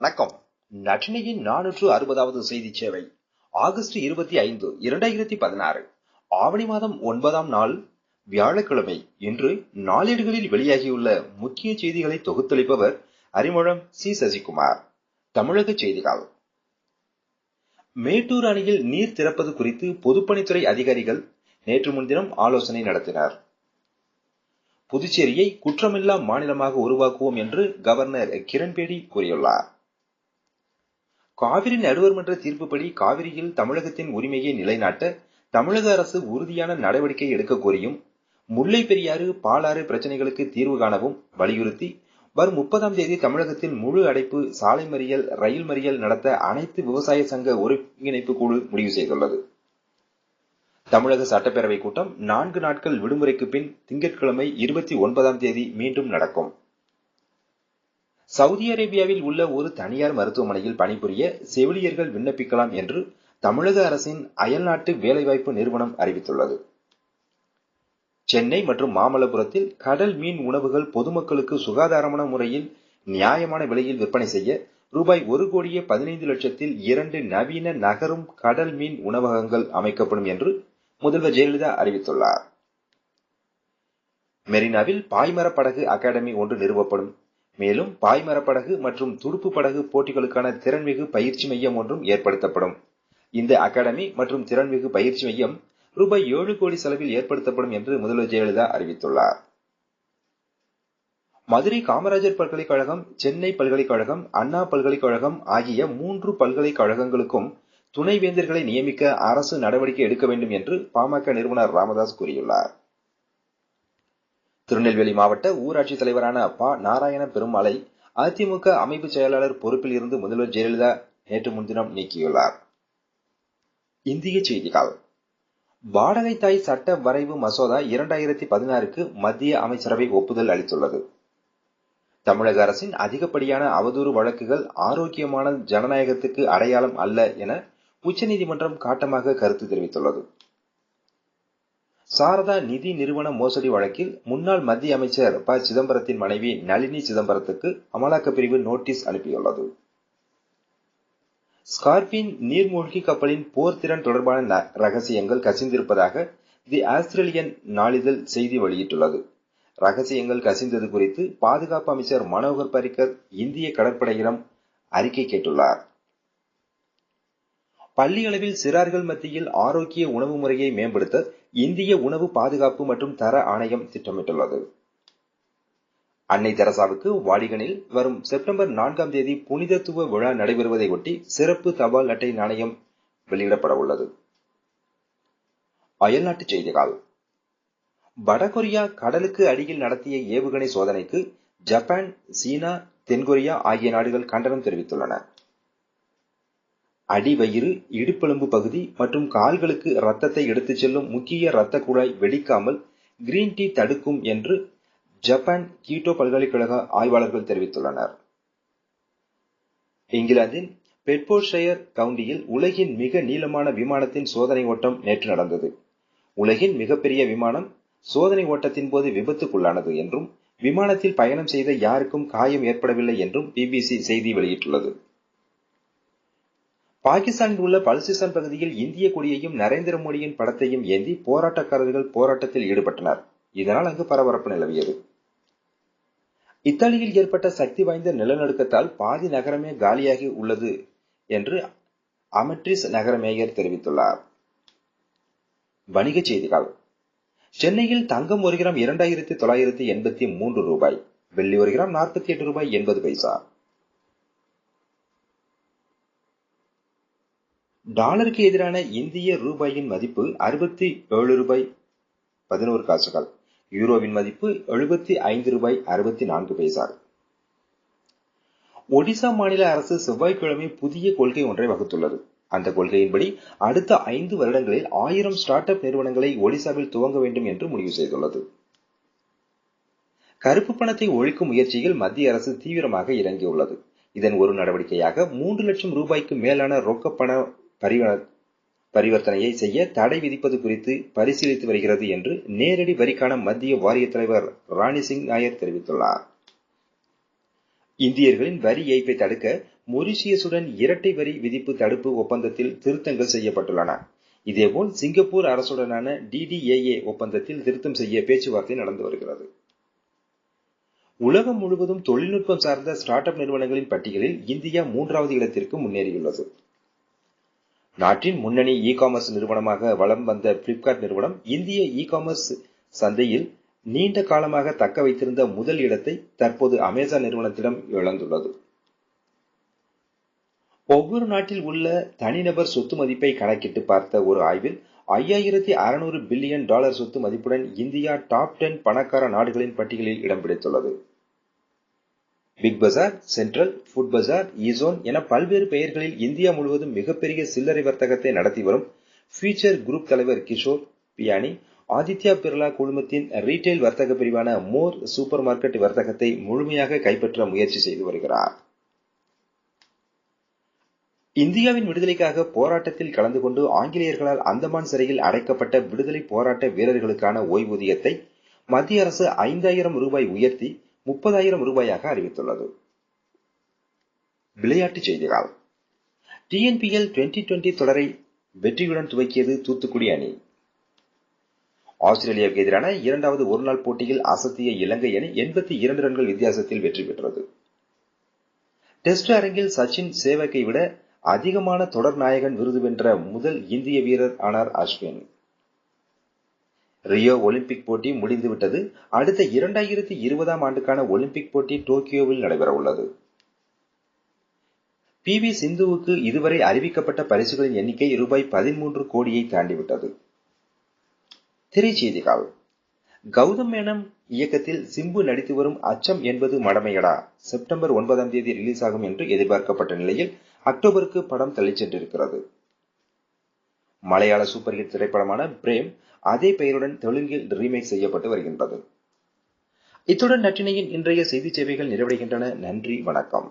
வணக்கம். நட்டினியின் நானூற்று அறுபதாவது செய்தி சேவை. ஆகஸ்ட் இருபத்தி ஐந்து இரண்டாயிரத்தி பதினாறு. ஆவணி மாதம் ஒன்பதாம் நாள் வியாழக்கிழமை. இன்று நாளேடுகளில் வெளியாகியுள்ள முக்கிய செய்திகளை தொகுத்தளிப்பவர் அறிமுகம் சி. சசிகுமார். தமிழக செய்திகள். மேட்டூர் அணையில் நீர் திறப்பது குறித்து பொதுப்பணித்துறை அதிகாரிகள் நேற்று முன்தினம் ஆலோசனை நடத்தினர். புதுச்சேரியை குற்றமில்லா மாநிலமாக உருவாக்குவோம் என்று கவர்னர் கிரண்பேடி கூறியுள்ளார். காவிரி நடுவர்மன்ற தீர்ப்புப்படி காவிரியில் தமிழகத்தின் உரிமையை நிலைநாட்ட தமிழக அரசு உறுதியான நடவடிக்கை எடுக்க கோரியும் முல்லை பெரியாறு பாலாறு பிரச்சனைகளுக்கு தீர்வு காணவும் வலியுறுத்தி வரும் முப்பதாம் தேதி தமிழகத்தில் முழு அடைப்பு சாலை மறியல் ரயில் மறியல் நடத்த அனைத்து விவசாய சங்க ஒருங்கிணைப்பு குழு முடிவு செய்துள்ளது. தமிழக சட்டப்பேரவை கூட்டம் நான்கு நாட்கள் விடுமுறைக்கு பின் திங்கட்கிழமை இருபத்தி ஒன்பதாம் தேதி மீண்டும் நடக்கும். சவுதி அரேபியாவில் உள்ள ஒரு தனியார் மருத்துவமனையில் பணிபுரிய செவிலியர்கள் விண்ணப்பிக்கலாம் என்று தமிழக அரசின் அயல்நாட்டு வேலைவாய்ப்பு நிறுவனம் அறிவித்துள்ளது. சென்னை மற்றும் மாமல்லபுரத்தில் கடல் மீன் உணவுகள் பொதுமக்களுக்கு சுகாதாரமான முறையில் நியாயமான விலையில் விற்பனை செய்ய ரூபாய் ஒரு கோடியே பதினைந்து லட்சத்தில் இரண்டு நவீன நகரும் கடல் மீன் உணவகங்கள் அமைக்கப்படும் என்று முதல்வர் ஜெயலலிதா அறிவித்துள்ளார். மெரினாவில் பாய்மர படகு அகாடமி ஒன்று நிறுவப்படும். மேலும் பாய்மரப்படகு மற்றும் துடுப்பு படகு போட்டிகளுக்கான திறன்மிகு பயிற்சி மையம் ஒன்றும் ஏற்படுத்தப்படும். இந்த அகாடமி மற்றும் திறன்மிகு பயிற்சி மையம் ரூபாய் ஏழு கோடி செலவில் ஏற்படுத்தப்படும் என்று முதல்வர் ஜெயலலிதா அறிவித்துள்ளார். மதுரை காமராஜர் பல்கலைக்கழகம் சென்னை பல்கலைக்கழகம் அண்ணா பல்கலைக்கழகம் ஆகிய மூன்று பல்கலைக்கழகங்களுக்கும் துணைவேந்தர்களை நியமிக்க அரசு நடவடிக்கை எடுக்க வேண்டும் என்று பாமக நிறுவனர் ராமதாஸ் கூறியுள்ளார். திருநெல்வேலி மாவட்ட ஊராட்சி தலைவரான ப. நாராயண பெருமாளை அதிமுக அமைப்பு செயலாளர் பொறுப்பில் இருந்து முதல்வர் ஜெயலலிதா நேற்று முன்தினம் நீக்கியுள்ளார். இந்திய செய்திகள். வாடகை தாய் சட்ட வரைவு மசோதா இரண்டாயிரத்தி பதினாறுக்கு மத்திய அமைச்சரவை ஒப்புதல் அளித்துள்ளது. தமிழக அரசின் அதிகப்படியான அவதூறு வழக்குகள் ஆரோக்கியமான ஜனநாயகத்துக்கு அடையாளம் அல்ல என உச்சநீதிமன்றம் காட்டமாக கருத்து தெரிவித்துள்ளது. சாரதா நிதி நிறுவன மோசடி வழக்கில் முன்னாள் மத்திய அமைச்சர் ப. சிதம்பரத்தின் மனைவி நளினி சிதம்பரத்துக்கு அமலாக்கப் பிரிவு நோட்டீஸ் அனுப்பியுள்ளது. ஸ்கார்பின் நீர்மூழ்கி கப்பலின் போர்த்திறன் தொடர்பான ரகசியங்கள் கசிந்திருப்பதாக தி ஆஸ்திரேலியன் நாளிதழ் செய்தி வெளியிட்டுள்ளது. ரகசியங்கள் கசிந்தது குறித்து பாதுகாப்பு அமைச்சர் மனோகர் பரிக்கர் இந்திய கடற்படையிடம் அறிக்கை கேட்டுள்ளார். பள்ளி அளவில் சிறார்கள் மத்தியில் ஆரோக்கிய உணவு முறையை மேம்படுத்த இந்திய உணவு பாதுகாப்பு மற்றும் தர ஆணையம் திட்டமிட்டுள்ளது. அன்னை தெரசாவுக்கு வாடிகனில் வரும் செப்டம்பர் நான்காம் தேதி புனிதத்துவ விழா நடைபெறுவதை ஒட்டி சிறப்பு தபால் அட்டை நாணயம் வெளியிடப்பட உள்ளது அயல்நாட்டுச் செய்திகள். வடகொரியா கடலுக்கு அடியில் நடத்திய ஏவுகணை சோதனைக்கு ஜப்பான் சீனா தென்கொரியா ஆகிய நாடுகள் கண்டனம் தெரிவித்துள்ளன. அடிவயிறு இடுப்பெலும்பு பகுதி மற்றும் கால்களுக்கு இரத்தத்தை எடுத்துச் செல்லும் முக்கிய இரத்த குழாய் வெடிக்காமல் கிரீன் டீ தடுக்கும் என்று ஜப்பான் கீட்டோ பல்கலைக்கழக ஆய்வாளர்கள் தெரிவித்துள்ளனர். இங்கிலாந்தின் பெட்போர்ஷயர் கவுண்டியில் உலகின் மிக நீளமான விமானத்தின் சோதனை ஓட்டம் நேற்று நடந்தது. உலகின் மிகப்பெரிய விமானம் சோதனை ஓட்டத்தின் போது விபத்துக்குள்ளானது என்றும் விமானத்தில் பயணம் செய்த யாருக்கும் காயம் ஏற்படவில்லை என்றும் பிபிசி செய்தி வெளியிட்டுள்ளது. பாகிஸ்தானில் உள்ள பல்சிஸ்தான் பகுதியில் இந்திய கொடியையும் நரேந்திர மோடியின் படத்தையும் ஏந்தி போராட்டக்காரர்கள் போராட்டத்தில் ஈடுபட்டனர். இதனால் அங்கு பரபரப்பு நிலவியது. இத்தாலியில் ஏற்பட்ட சக்தி வாய்ந்த நிலநடுக்கத்தால் பாதி நகரமே காலியாகி உள்ளது என்று அமெட்ரிஸ் நகர மேயர் தெரிவித்துள்ளார். வணிகச் செய்திகள். சென்னையில் தங்கம் ஒரு கிராம் இரண்டாயிரத்தி தொள்ளாயிரத்தி எண்பத்தி மூன்று ரூபாய் வெள்ளி ஒரு கிராம் நாற்பத்தி எட்டு ரூபாய் எண்பது பைசா டாலருக்கு எதிரான இந்திய ரூபாயின் மதிப்பு அறுபத்தி ஏழு ரூபாய் பதினோரு காசுகள். யூரோவின் மதிப்பு எழுபத்தி ஐந்து ரூபாய் அறுபத்தி நான்கு பைசா ஒடிசா மாநில அரசு செவ்வாய்க்கிழமை புதிய கொள்கை ஒன்றை வகுத்துள்ளது. அந்த கொள்கையின்படி அடுத்த ஐந்து வருடங்களில் ஆயிரம் ஸ்டார்ட் அப் நிறுவனங்களை ஒடிசாவில் துவங்க வேண்டும் என்று முடிவு செய்துள்ளது. கருப்பு பணத்தை ஒழிக்கும் முயற்சியில் மத்திய அரசு தீவிரமாக இறங்கியுள்ளது. இதன் ஒரு நடவடிக்கையாக மூன்று லட்சம் ரூபாய்க்கு மேலான ரொக்க பண பரிவ பரிவர்த்தனையை செய்ய தடை விதிப்பது குறித்து பரிசீலித்து வருகிறது என்று நேரடி வரிக்கான மத்திய வாரிய தலைவர் ராணி சிங் நாயர் தெரிவித்துள்ளார். இந்தியர்களின் வரி ஏய்ப்பை தடுக்க மொரிஷியசுடன் இரட்டை வரி விதிப்பு தடுப்பு ஒப்பந்தத்தில் திருத்தங்கள் செய்யப்பட்டுள்ளன. இதேபோல் சிங்கப்பூர் அரசுடனான டிடிஏஏ ஒப்பந்தத்தில் திருத்தம் செய்ய பேச்சுவார்த்தை நடந்து வருகிறது. உலகம் முழுவதும் தொழில்நுட்பம் சார்ந்த ஸ்டார்ட் அப் நிறுவனங்களின் பட்டியலில் இந்தியா மூன்றாவது இடத்திற்கு முன்னேறியுள்ளது. நாட்டின் முன்னணி இ காமர்ஸ் நிறுவனமாக வலம் வந்த பிளிப்கார்ட் நிறுவனம் இந்திய இ காமர்ஸ் சந்தையில் நீண்ட காலமாக தக்க வைத்திருந்த முதல் இடத்தை தற்போது அமேசான் நிறுவனத்திடம் இழந்துள்ளது. ஒவ்வொரு நாட்டில் உள்ள தனிநபர் சொத்து மதிப்பை கணக்கிட்டு பார்த்த ஒரு ஆய்வில் ஐயாயிரத்தி அறுநூறு பில்லியன் டாலர் சொத்து மதிப்புடன் இந்தியா டாப் டென் பணக்கார நாடுகளின் பட்டியலில் இடம் பிடித்துள்ளது. Big Bazaar Central Food Bazaar Ezone என பல்வேறு பெயர்களில் இந்தியா முழுவதும் மிகப்பெரிய சில்லறை வர்த்தகத்தை நடத்தி வரும் ஃபியூச்சர் குரூப் தலைவர் கிஷோர் பியானி ஆதித்யா பிர்லா குழுமத்தின் ரீட்டைல் வர்த்தக பிரிவான மோர் சூப்பர் மார்க்கெட் வர்த்தகத்தை முழுமையாக கைப்பற்ற முயற்சி செய்து வருகிறார். இந்தியாவின் விடுதலைக்காக போராட்டத்தில் கலந்து கொண்டு ஆங்கிலேயர்களால் அந்தமான் சிறையில் அடைக்கப்பட்ட விடுதலை போராட்ட வீரர்களுக்கான ஓய்வூதியத்தை மத்திய அரசு ஐந்தாயிரம் ரூபாய் உயர்த்தி முப்பதாயிரம் ரூபாயாக அறிவித்துள்ளது. விளையாட்டுச் செய்திகள். டிஎன்பிஎல் டுவெண்டி டுவெண்டி தொடரை வெற்றியுடன் துவக்கியது தூத்துக்குடி அணி. ஆஸ்திரேலியாவுக்கு எதிரான இரண்டாவது ஒருநாள் போட்டியில் அசத்திய இலங்கை அணி எண்பத்தி இரண்டு ரன்கள் வித்தியாசத்தில் வெற்றி பெற்றது. டெஸ்ட் அரங்கில் சச்சின் சேவக்கை விட அதிகமான தொடர் நாயகன் விருது வென்ற முதல் இந்திய வீரர் ஆனார் அஸ்வின். ரியோ ஒலிம்பிக் போட்டி முடிந்துவிட்டது. அடுத்த இரண்டாயிரத்தி இருபதாம் ஆண்டுக்கான ஒலிம்பிக் போட்டி டோக்கியோவில் நடைபெற உள்ளது பி. வி. சிந்துவுக்கு இதுவரை அறிவிக்கப்பட்ட பரிசுகளின் எண்ணிக்கை ரூபாய் பதிமூன்று கோடியை தாண்டிவிட்டது. திரைச்செய்திகள். கௌதம் மேனம் இயக்கத்தில் சிம்பு நடித்து வரும் அச்சம் என்பது மடமையடா. செப்டம்பர் ஒன்பதாம் தேதி ரிலீஸ் ஆகும் என்று எதிர்பார்க்கப்பட்ட நிலையில் அக்டோபருக்கு படம் தள்ளிச் சென்றிருக்கிறது. மலையாள சூப்பர் ஹிட் திரைப்படமான பிரேம் அதே பெயருடன் தெலுங்கில் ரீமேக் செய்யப்பட்டு வருகின்றது. இத்துடன் நற்றினையின் இன்றைய செய்தி சேவைகள் நிறைவடைகின்றன. நன்றி வணக்கம்.